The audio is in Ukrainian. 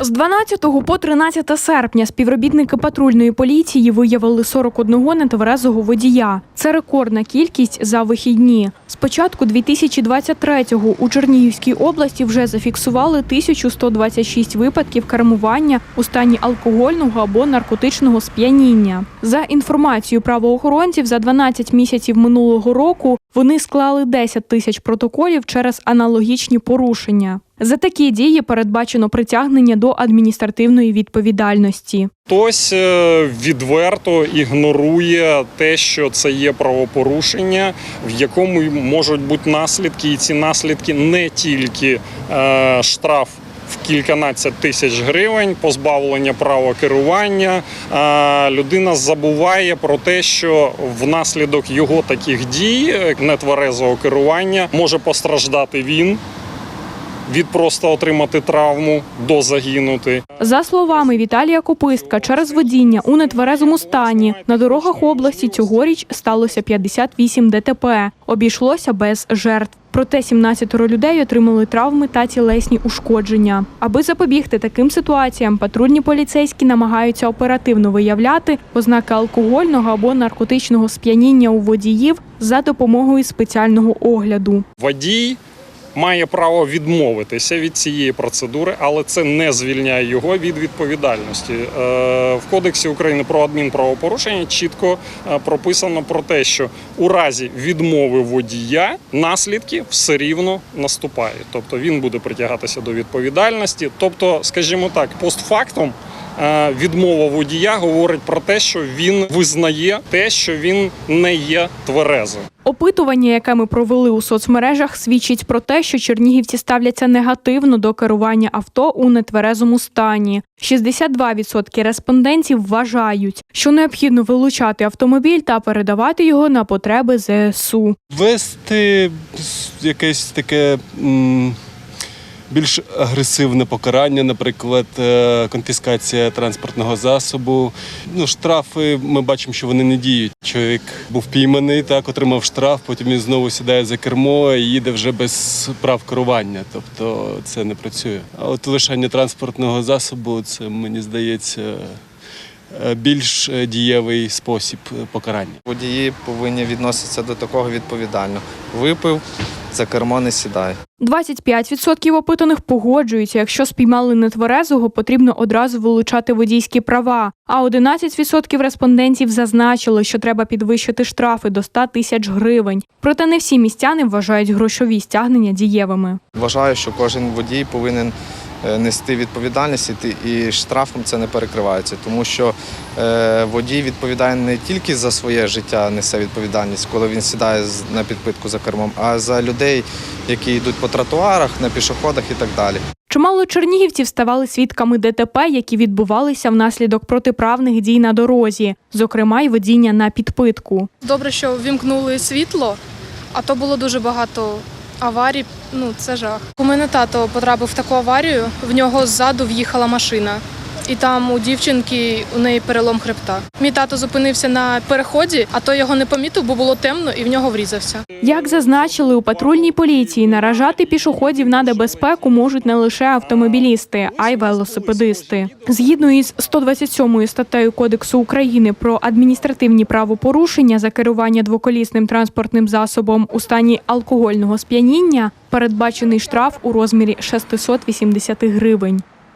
З 12 по 13 серпня співробітники патрульної поліції виявили 41 нетверезого водія. Це рекордна кількість за вихідні. З початку 2023-го у Чернігівській області вже зафіксували 1126 випадків кермування у стані алкогольного або наркотичного сп'яніння. За інформацією правоохоронців, за 12 місяців минулого року вони склали 10 тисяч протоколів через аналогічні порушення. За такі дії передбачено притягнення до адміністративної відповідальності. Хтось е, відверто ігнорує те, що це є правопорушення, в якому можуть бути наслідки, і ці наслідки не тільки е, штраф. В кільканадцять тисяч гривень, позбавлення права керування. А людина забуває про те, що внаслідок його таких дій, е, нетверезого керування, може постраждати він від просто отримати травму до загинути. За словами Віталія Копистка, через водіння у нетверезому стані на дорогах області цьогоріч сталося 58 ДТП. Обійшлося без жертв. Проте 17 людей отримали травми та тілесні ушкодження. Аби запобігти таким ситуаціям, патрульні поліцейські намагаються оперативно виявляти ознаки алкогольного або наркотичного сп'яніння у водіїв за допомогою спеціального огляду. Водій має право відмовитися від цієї процедури, але це не звільняє його від відповідальності. Е, В Кодексі України про адмінправопорушення чітко е, прописано про те, що у разі відмови водія наслідки все рівно наступають. Тобто він буде притягатися до відповідальності. Тобто, скажімо так, постфактум. Е, Відмова водія говорить про те, що він визнає те, що він не є тверезим. Опитування, яке ми провели у соцмережах, свідчить про те, що чернігівці ставляться негативно до керування авто у нетверезому стані. 62% респондентів вважають, що необхідно вилучати автомобіль та передавати його на потреби ЗСУ. Ввести якесь таке м, більш агресивне покарання, наприклад, е, конфіскація транспортного засобу. Ну, штрафи ми бачимо, що вони не діють. Чоловік був пійманий, так отримав штраф, потім він знову сідає за кермо і їде вже без прав керування. Тобто це не працює. А от лишення транспортного засобу це мені здається. е, Більш е, дієвий спосіб покарання. Водії повинні відноситися до такого відповідально. Випив, за кермо не сідає. 25% опитаних погоджуються, якщо спіймали нетверезого, потрібно одразу вилучати водійські права. А 11% респондентів зазначили, що треба підвищити штрафи до 100 тисяч гривень. Проте не всі містяни вважають грошові стягнення дієвими. Вважаю, що кожен водій повинен нести відповідальність і ти- і штрафом це не перекривається, тому що е, водій відповідає не тільки за своє життя, несе відповідальність, коли він сідає з- на підпитку за кермом, а за людей, які йдуть по тротуарах, на пішоходах і так далі. Чимало чернігівців ставали свідками ДТП, які відбувалися внаслідок протиправних дій на дорозі, зокрема й водіння на підпитку. Добре, що ввімкнули світло, а то було дуже багато аварій. Ну, це жах. У мене тато потрапив в таку аварію, в нього ззаду в'їхала машина. І там у дівчинки у неї перелом хребта. Мій тато зупинився на переході, а то його не помітив, бо було темно і в нього врізався. Як зазначили у патрульній поліції, наражати пішоходів на небезпеку можуть не лише автомобілісти, а й велосипедисти. Згідно із 127 статтею Кодексу України про адміністративні правопорушення за керування двоколісним транспортним засобом у стані алкогольного сп'яніння, передбачений штраф у розмірі 680 гривень.